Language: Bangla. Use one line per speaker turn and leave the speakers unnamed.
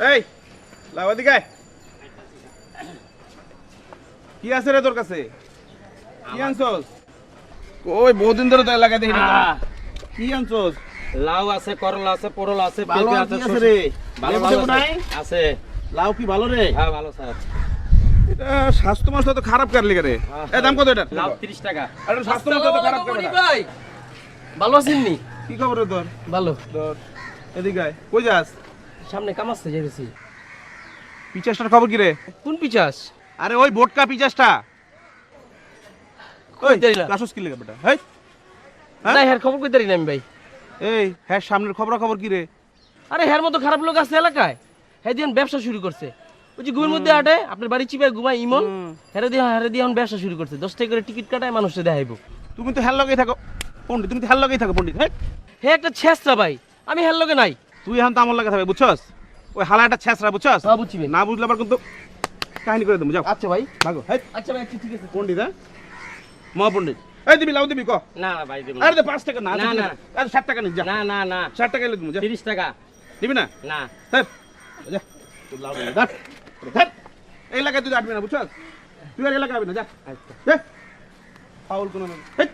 এই আয়। কি আছে রে তোর কাছে? কি আনছস? ওই বহুদিন ধরে তো এলাকায় দেখি না। কি আনছস?
লাউ আছে করলা আছে পটল আছে পেঁপে আছে
আছে রে?
ভালো ভালো আছে। আছে।
লাউ কি ভালো রে?
হ্যাঁ ভালো স্যার।
এটা স্বাস্থ্য তো খারাপ কার লিগে রে?
হ্যাঁ,
এ দাম কত এটা?
লাউ টাকা।
আরে স্বাস্থ্য মাস্ত তো খারাপ করে
ভাই। ভালো আছেন নি?
কি খবর তোর?
ভালো।
তোর এদিকে। কই যাস?
সামনে কামাচ্ছে যাইতেছি।
পিচাসটার খবর কি রে?
কোন পিচাস?
আরে ওই বোটকা পিচাসটা।
কই দিলা?
কাশস কি লাগে বেটা। হেই। হ্যাঁ?
না হ্যার খবর কই না আমি ভাই।
এই হ্যাঁ সামনের খবর খবর কি রে?
আরে হ্যার মতো খারাপ লোক আছে এলাকায়। হ্যাঁ দিয়ে ব্যবসা শুরু করছে। ওই যে ঘুমের মধ্যে আটে আপনার বাড়ি চিপায় ঘুমায় ইমন।
হেরে
হ্যারে দিয়ে হ্যারে দিয়ে এখন ব্যবসা শুরু করছে। দশ টাকা করে টিকিট কাটায় মানুষকে দেখাইবো।
তুমি তো হ্যাঁ লগেই থাকো। পণ্ডিত তুমি তো হ্যাঁ লগেই থাকো পণ্ডিত। হ্যাঁ
হে একটা ছেসরা ভাই। আমি হ্যার লগে নাই।
তুই এখন তো আমার লাগে থাকবে বুঝছস? ওই হালা একটা ছেঁচড়া বুঝছস?
হ্যাঁ বুঝছি ভাই।
না বুঝলে আবার কিন্তু কাহিনী করে দেবো যাও।
আচ্ছা ভাই।
ভাগো। হ্যাঁ
আচ্ছা ভাই আচ্ছা ঠিক আছে।
পণ্ডিত হ্যাঁ? মহাপণ্ডিত। এই দিবি লাউ দিবি ক?
না না ভাই দেবো
আরে দে পাঁচ টাকা না
না, না।
আরে ষাট টাকা নিস যা।
না না না।
ষাট টাকা এলে তুমি যা।
তিরিশ টাকা।
দিবি না?
না।
হ্যাঁ যা। তোর লাউ দিবি, ধর। ধর। এই এলাকায় তুই আটবি না বুঝছস? তুই আর এলাকায় আবি না যা। যা। ফাউল কোনো না হেই।